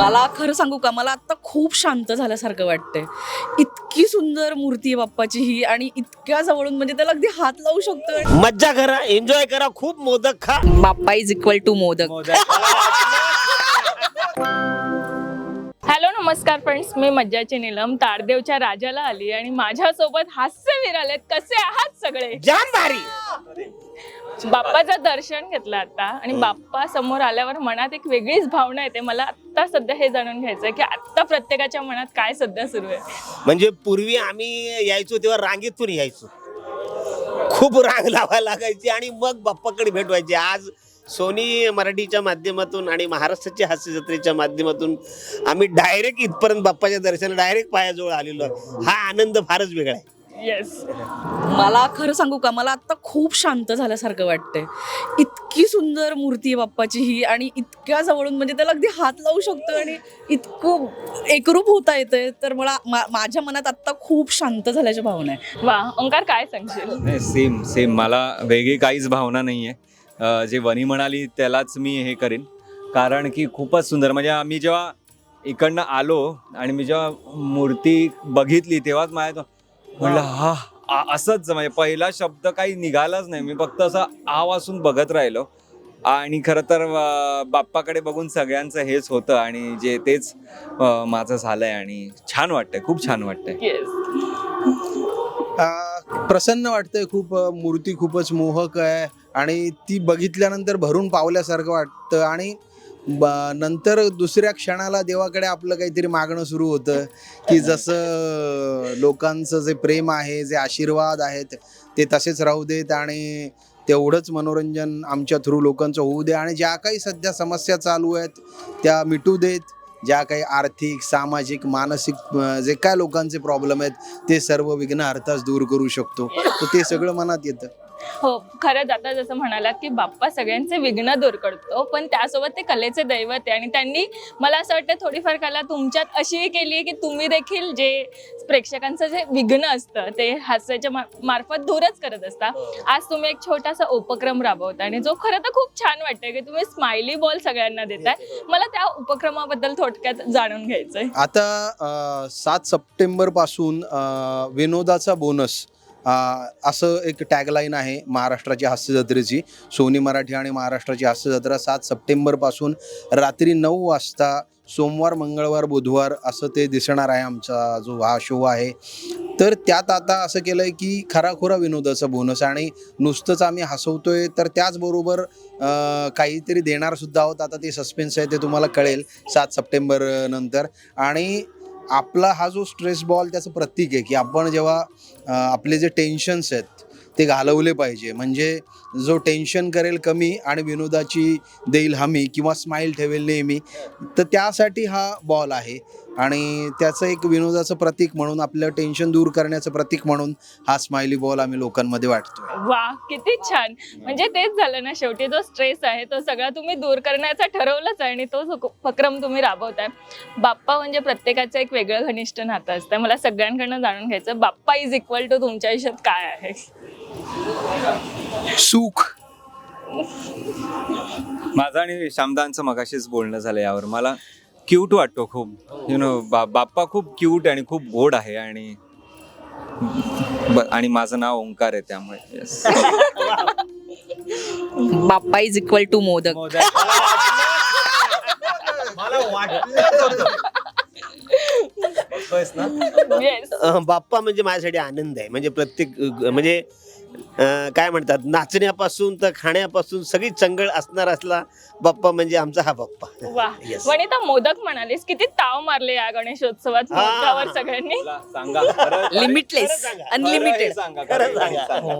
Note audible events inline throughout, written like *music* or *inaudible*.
मला खरं सांगू का मला आता खूप शांत झाल्यासारखं वाटतंय. इतकी सुंदर मूर्ती आहे बाप्पाची ही आणि इतक्या जवळून म्हणजे त्याला अगदी हात लावू शकतो मज्जा करा एन्जॉय करा खूप मोदक खा. Bappa is equal to modak. Hello नमस्कार फ्रेंड्स मी मज्जाची नीलम तारदेवच्या राजाला आली आणि माझ्यासोबत हास्यवीर आलेत कसे आहात सगळे? जाम भारी. बाप्पाचं दर्शन घेतलं आता आणि बाप्पा समोर आल्यावर मनात एक वेगळीच भावना येते. मला आता सध्या हे जाणून घ्यायचं की आता प्रत्येकाच्या मनात काय सध्या सुरू आहे? म्हणजे पूर्वी आम्ही यायचो तेव्हा रांगेतून यायचो. खूप रांग लावायला लागायची आणि मग बाप्पाकडे भेट व्हायची आज सोनी मराठीच्या माध्यमातून आणि महाराष्ट्राच्या हास्य जत्रेच्या माध्यमातून आम्ही डायरेक्ट इथपर्यंत बाप्पाच्या दर्शनाला डायरेक्ट पायाजवळ आलेलो आहे. हा आनंद फारच वेगळा आहे. येस मला खरं सांगू का मला आता खूप शांत झाल्यासारखं वाटतंय. इतकी सुंदर मूर्ती आहे बाप्पाची ही आणि इतक्या जवळून म्हणजे त्याला अगदी हात लावू शकतो आणि इतकं एकरूप होता येतंय. तर मला मा- माझ्या मनात आता खूप शांत झाल्याची भावना आहे. वा ओंकार काय सांगशील? नाही सेम सेम मला वेगळी काहीच भावना नाही आहे जे वनी म्हणाली त्यालाच मी हे करेन. कारण की खूपच सुंदर. म्हणजे आम्ही जेव्हा इकडनं आलो आणि मी जेव्हा मूर्ती बघितली तेव्हाच माझ्या म्हणलं हा. आ- असंच म्हणजे पहिला शब्द काही निघालाच नाही. मी फक्त असं आ वासून बघत राहिलो. आणि खरं तर अं, बाप्पाकडे बघून सगळ्यांचं हेच होतं आणि जे तेच अं, माझं झालंय आणि छान वाटतंय खूप छान वाटतंय. येस प्रसन्न वाटतंय खूप अ, मूर्ती खूपच मोहक आहे आणि ती बघितल्यानंतर भरून पावल्यासारखं वाटतं आणि ब- नंतर दुसऱ्या क्षणाला देवाकडे आपलं काहीतरी मागणं सुरू होतं की जसं लोकांचं जे प्रेम आहे जे आशीर्वाद आहेत ते तसेच राहू देत आणि तेवढंच मनोरंजन आमच्या थ्रू लोकांचं होऊ दे आणि ज्या काही सध्या समस्या चालू आहेत त्या मिटू देत. ज्या काही आर्थिक सामाजिक मानसिक जे काय लोकांचे प्रॉब्लेम आहेत ते सर्व विघ्न अर्थाच दूर करू शकतो. तर ते सगळं मनात येतं. हो खरंच आता जसं म्हणालात की बाप्पा सगळ्यांचे विघ्न दूर करतो पण त्यासोबत ते कलेचे दैवत आहे आणि त्यांनी मला असं वाटतं थोडीफार कला तुमच्यात अशीही केली आहे की तुम्ही देखील जे प्रेक्षकांचं जे विघ्न असतं ते हास्याच्या मा- मार्फत दूरच करत असता. आज तुम्ही एक छोटासा उपक्रम राबवता आणि जो खरं तर खूप छान वाटतंय की तुम्ही स्माइली बॉल सगळ्यांना देताय. मला त्या उपक्रमाबद्दल थोडक्यात जाणून घ्यायचंय. आता सात सप्टेंबरपासून विनोदाचा बोनस असं एक टॅगलाईन आहे महाराष्ट्राची हास्य जत्रेची सोनी मराठी आणि महाराष्ट्राची हास्य जत्रा सात सप्टेंबरपासून रात्री नऊ वाजता सोमवार मंगळवार बुधवार असं ते दिसणार आहे आमचा जो हा शो आहे. तर त्यात आता असं केलं आहे की खराखुरा विनोदाचा बोनस आणि नुसतंच आम्ही हसवतोय तर त्याचबरोबर काहीतरी देणार सुद्धा आहोत. आता ते सस्पेन्स आहे ते तुम्हाला कळेल सात सप्टेंबर नंतर. आणि आपला हा जो स्ट्रेस बॉल त्याचं प्रतीक आहे की आपण जेव्हा आपले जे टेन्शन्स आहेत ते घालवले पाहिजे. म्हणजे जो टेन्शन करेल कमी आणि विनोदाची देईल हमी किंवा स्माईल ठेवेल नेहमी तर त्यासाठी हा बॉल आहे. आणि त्याचं एक विनोदाचं प्रतीक म्हणून आपलं टेन्शन दूर करण्याचं प्रतीक म्हणून हा स्माइली बॉल आम्ही लोकांमध्ये वाटतोय. वा किती छान. म्हणजे तेच झालं ना शेवटी जो स्ट्रेस आहे तो सगळा तुम्ही दूर करण्याचा ठरवलंच आहे आणि तो उपक्रम तुम्ही राबवताय. बाप्पा म्हणजे प्रत्येकाचं एक वेगळं घनिष्ठ नातं असतं. मला सगळ्यांकडनं जाणून घ्यायचं बाप्पा इज इक्वल टू तुमच्या आयुष्यात काय आहे? सुख. माझं आणि श्यामदांचं मगाशीच बोलणं झालं यावर. मला क्यूट वाटतो खूप. यु नो बा बाप्पा खूप क्यूट आणि खूप गोड आहे आणि ब- आणि माझं नाव ओंकार आहे त्यामुळे yes. Bappa is equal to modak. *laughs* अं, बाप्पा म्हणजे माझ्यासाठी आनंद आहे. म्हणजे प्रत्येक अं, म्हणजे अं, काय म्हणतात नाचण्यापासून तर खाण्यापासून सगळी चंगळ असणार असला बाप्पा म्हणजे आमचा हा बाप्पा. वा. Yes. वनिता मोदक म्हणालीस किती ताव मारले या गणेशोत्सवात हा. मोदकावर सगळ्यांनी? मला सांगा खरं- लिमिटलेस खरं सांगा. खरं अनलिमिटेड सांगा, खरं खरं हे सांगा.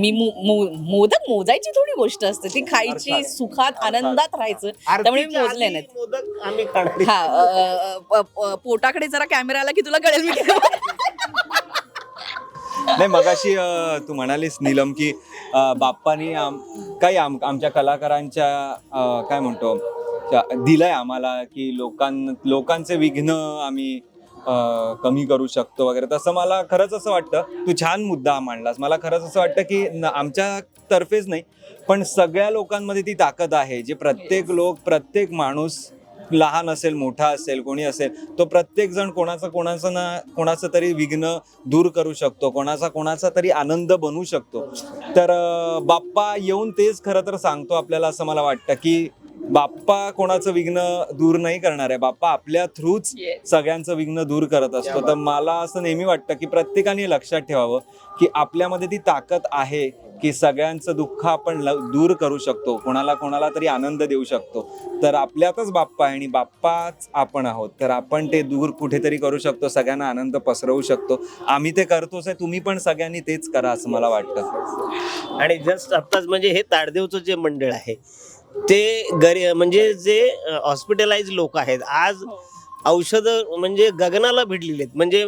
मी मो- मो- मोदक मोजायची थोडी गोष्ट असते ती खायची अर्थात. सुखात आनंदात राहायचं त्यामुळे मी आरतीच्या मोजले आधी नाहीत. मोदक आम्ही खाणार. हा अ, अ, अ, अ, पोटाकडे जरा कॅमेरा आला की तुला कळेल मी *laughs* नाही मगाशी तू म्हणालीस नीलम की अं, बाप्पानी आम काही आम आमच्या कलाकारांच्या काय म्हणतो त्या- दिलंय आम्हाला की लोकां लोकांचे विघ्न आम्ही कमी करू शकतो वगैरे. तसं मला खरंच असं वाटतं तू छान मुद्दा मांडलास. मला खरंच असं वाटतं की न- आमच्या तर्फेच नाही पण सगळ्या लोकांमध्ये ती ताकद आहे जे प्रत्येक लोक प्रत्येक माणूस लहान असेल मोठा असेल कोणी असेल तो प्रत्येक जण कोणाचं कोणाचं ना कोणाचं तरी विघ्न दूर करू शकतो कोणाचा कोणाचा तरी आनंद बनवू शकतो. तर बाप्पा येऊन तेच खरं तर सांगतो आपल्याला असं मला वाटतं की बाप्पा कोणाचं विघ्न दूर नाही करणार आहे. बाप्पा आपल्या थ्रूच Yes. सगळ्यांचं विघ्न दूर करत असतो. तर मला असं नेहमी वाटतं की प्रत्येकाने लक्षात ठेवावं की आपल्यामध्ये ती ताकद आहे की सगळ्यांचं दुःख आपण दूर करू शकतो. कोणाला कोणाला तरी आनंद देऊ शकतो. तर आपल्यातच बाप्पा आहे आणि बाप्पाच आपण आहोत. तर आपण ते दूर कुठेतरी करू शकतो. सगळ्यांना आनंद पसरवू शकतो. आम्ही ते करतोच आहे. तुम्ही पण सगळ्यांनी तेच करा असं मला वाटतं. आणि जस्ट आत्ताच म्हणजे हे ताडदेवचं जे मंडळ आहे ते गरी म्हणजे जे हॉस्पिटलाइज लोक आहेत आज औषधं म्हणजे गगनाला भिडलेले आहेत म्हणजे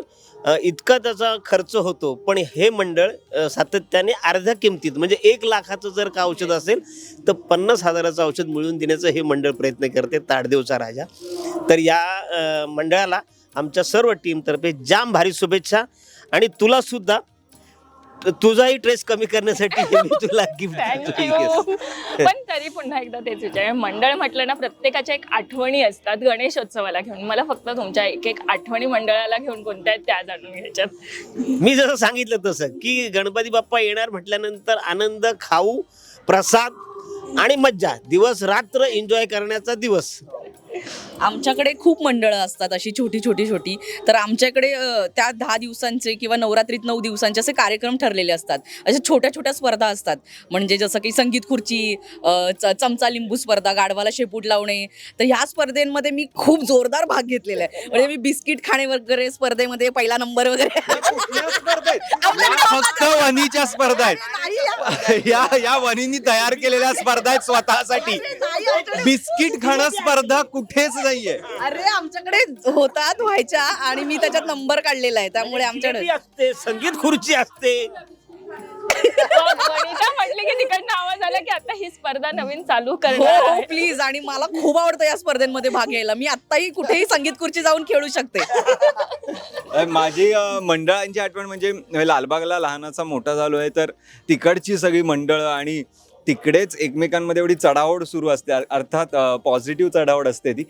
इतका त्याचा खर्च होतो. पण हे मंडळ सातत्याने अर्ध्या किमतीत म्हणजे एक लाखाचं जर का औषध असेल तर पन्नास हजाराचं औषध मिळवून देण्याचं हे मंडळ प्रयत्न करते ताडदेवचा राजा. तर या मंडळाला आमच्या सर्व टीमतर्फे जाम भारी शुभेच्छा. आणि तुला तुझाही ट्रेस कमी करण्यासाठी मी तुला *laughs* गिफ्ट थँक्यू पण तरी पुन्हा एकदा तेच विचार मंडळ म्हटलं ना प्रत्येकाच्या एक आठवणी असतात गणेशोत्सवाला घेऊन. मला फक्त तुमच्या एक एक आठवणी मंडळाला घेऊन कोणत्या आहेत त्या जाणून घ्यायच्यात. मी जसं सांगितलं तसं की गणपती बाप्पा येणार म्हटल्यानंतर आनंद खाऊ प्रसाद आणि मज्जा. दिवस रात्र एन्जॉय करण्याचा दिवस. आमच्याकडे खूप मंडळं असतात अशी छोटी छोटी छोटी तर आमच्याकडे त्या दहा दिवसांचे किंवा नवरात्रीत नऊ दिवसांचे असे कार्यक्रम ठरलेले असतात अशा छोट्या छोट्या स्पर्धा असतात म्हणजे जसं की संगीत खुर्ची चमचा लिंबू स्पर्धा गाढवाला शेपूट लावणे तर ह्या स्पर्धेमध्ये मी खूप जोरदार भाग घेतलेला आहे म्हणजे मी बिस्किट खाणे वगैरे स्पर्धेमध्ये पहिला नंबर वगैरे फक्त वनीच्या स्पर्धा आहेत या या वनीनी तयार केलेल्या स्पर्धा आहेत स्वतःसाठी बिस्किट खाणं स्पर्धा कुठेच नाहीये. अरे आमच्याकडे होतात व्हायच्या आणि मी त्याच्यात नंबर काढलेला आहे त्यामुळे आमच्याकडे असते संगीत खुर्ची असते. वनिता म्हटली की तिकडनं आवाज आला की आता ही स्पर्धा नवीन चालू हो करणार हो आहे. प्लीज आणि मला खूप आवडतं या स्पर्धेमध्ये भाग घ्यायला. मी आत्ताही कुठेही संगीत खुर्ची जाऊन खेळू शकते. अ, माझी अ, मंडळांची आठवण म्हणजे लालबागला लहानाचा मोठा झालो आहे तर तिकडची सगळी मंडळं आणि तिकडेच एकमेकांमध्ये एवढी चढाओढ सुरू असते अर्थात पॉझिटिव्ह चढाओढ असते ती.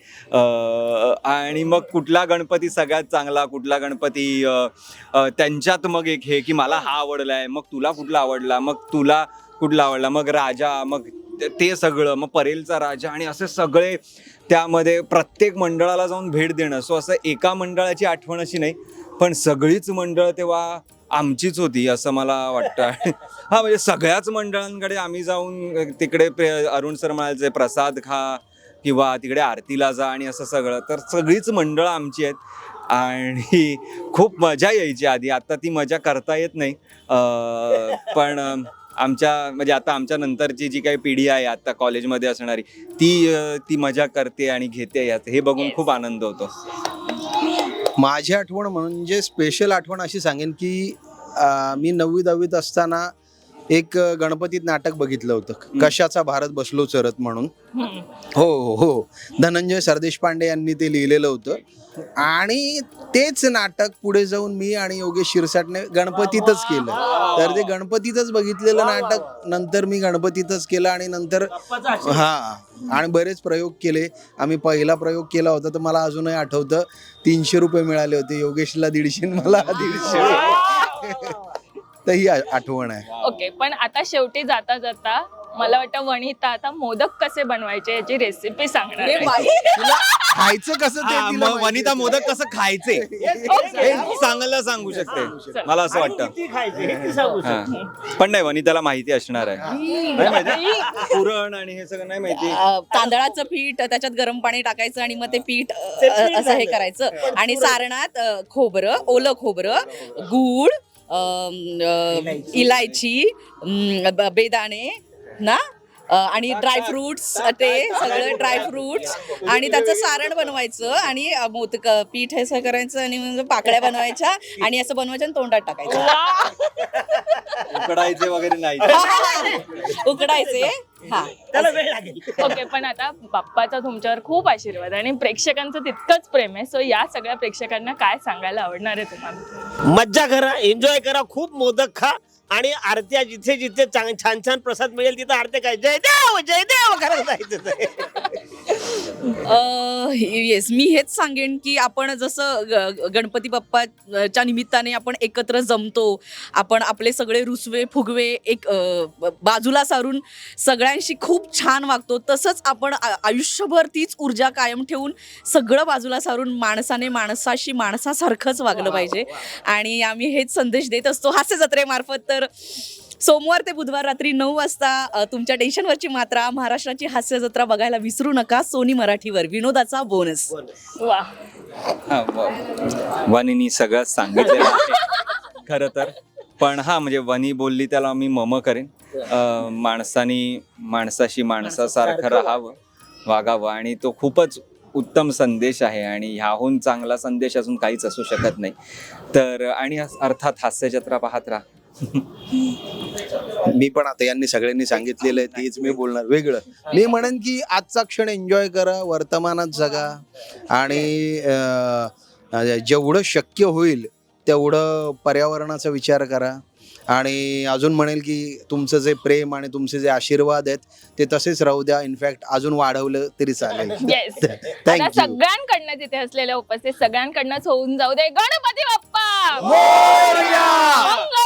आणि मग कुठला गणपती सगळ्यात चांगला कुठला गणपती त्यांच्यात मग एक हे की मला हा आवडला आहे मग तुला कुठला आवडला मग तुला कुठला आवडला मग राजा मग ते- सगळं मग परेलचा राजा आणि असे सगळे त्यामध्ये प्रत्येक मंडळाला जाऊन भेट देणं. सो असं एका मंडळाची आठवण अशी नाही पण सगळीच मंडळ तेव्हा आमचीच होती असं मला वाटतं. *laughs* हा म्हणजे सगळ्याच मंडळांकडे आम्ही जाऊन तिकडे अरुण सर म्हणायचे प्रसाद खा किंवा तिकडे आरतीला जा आणि असं सगळं. तर सगळीच मंडळं आमची आहेत. आणि खूप मजा यायची आधी. आता ती मजा करता येत नाही. पण आमच्या म्हणजे आता आमच्या नंतरची जी काही पिढी आहे आता कॉलेजमध्ये असणारी ती अं, ती मजा करते आणि घेते यात हे बघून खूप आनंद होतो. माझी आठवण म्हणजे स्पेशल आठवण अशी सांगेन की अं, मी नववी दहावीत असताना एक अं, गणपतीत नाटक बघितलं होतं. कशाचा भारत बसलो चरत म्हणून. हो हो हो. धनंजय सरदेश पांडे यांनी ते लिहिलेलं होतं. आणि तेच नाटक पुढे जाऊन मी आणि योगेश शिरसाटने गणपतीतच केलं. तर ते गणपतीतच बघितलेलं नाटक नंतर मी गणपतीतच केलं आणि नंतर हा आणि बरेच प्रयोग केले. आम्ही पहिला प्रयोग केला होता तर मला अजूनही आठवतं. तीनशे रुपये मिळाले होते. योगेशला दीडशे आणि मला दीडशे तर ही आठवण आहे. ओके पण आता शेवटी जाता जाता मला वाटतं वनिता आता मोदक कसे बनवायचे याची रेसिपी सांगणार आहे. तुला खायचं कसं ते हा, तिला मग माहिती वनिता असेल. मोदक कसं खायचे? हे चांगलं सांगू शकते. मला असं वाटतं. किती खायचे हे ती सांगू हा. शकते. पण नाही वनिताला माहिती असणार आहे. नाही माहिती पुरण आणि हे सगळं नाही माहिती. अ, तांदळाचं पीठ त्याच्यात गरम पाणी टाकायचं आणि मग ते पीठ अ, ते पीठ असं हे झालं. करायचं. आणि सारणात अ, खोबरं ओलं खोबरं गूळ अम, अ, इलायची अम, ब- बेदाणे ना? आणि ड्रायफ्रुट्स ते सगळं ड्रायफ्रुट्स आणि त्याचं सारण बनवायचं आणि मोदक पीठ हे असं करायचं आणि मग पाकळ्या बनवायच्या आणि असं बनवायचं आणि तोंडात टाकायचं. उकडायचे वगैरे नाही. उकडायचे. हा. त्याला वेळ लागेल. ओके पण आता बाप्पाचा तुमच्यावर खूप आशीर्वाद आणि प्रेक्षकांचं तितकंच प्रेम आहे. सो या सगळ्या प्रेक्षकांना काय सांगायला आवडणार आहे तुम्हाला? मज्जा करा एन्जॉय करा खूप मोदक खा. आणि आरत्या जिथे जिथे छान छान प्रसाद मिळेल तिथं आरत्या काय? जय देव जय देव करत जायचं येस मी हेच सांगेन की आपण जसं ग- गणपती बाप्पाच्या निमित्ताने आपण एकत्र जमतो आपण आपले सगळे रुसवे फुगवे एक अ, ब- बाजूला सारून सगळ्यांशी खूप छान वागतो तसंच आपण आ- आयुष्यभर तीच ऊर्जा कायम ठेवून सगळं बाजूला सारून माणसाने माणसाशी माणसासारखंच वागलं पाहिजे. आणि आम्ही हेच संदेश देत असतो हास्य जत्रेमार्फत तर सोमवार ते बुधवार रात्री नऊ वाजता तुमच्या टेन्शनवरची मात्रा महाराष्ट्राची हास्य जत्रा बघायला विसरू नका. सोनी मराठीवर विनोदाचा बोनस. वा. व- वनीनी सगळं सांगितलेलं आहे खरं तर. पण हा म्हणजे वनी बोलली त्याला मी मम करेन. माणसानी माणसाशी माणसासारखं राहावं वागावं. आणि तो खूपच उत्तम संदेश आहे आणि ह्याहून चांगला संदेश अजून काहीच असू शकत नाही. तर आणि अर्थात हास्यजत्रा पाहत राहा. *laughs* मी पण आता यांनी सगळ्यांनी सांगितलेलं आहे तेच मी बोलणार. वेगळं. मी म्हणेन की आजचा क्षण एन्जॉय करा वर्तमानात जगा. आणि जेवढं शक्य होईल तेवढं पर्यावरणाचा विचार करा. आणि अजून म्हणेल की तुमचं जे प्रेम आणि तुमचे जे आशीर्वाद आहेत ते तसेच राहू द्या. इनफॅक्ट अजून वाढवलं तरी चालेल. *laughs* येस *laughs* आता थँक्यू सगळ्यांकडनं तिथे असलेल्या उपस्थित सगळ्यांकडनंच होऊन जाऊ दे. गणपती बाप्पा! मंगल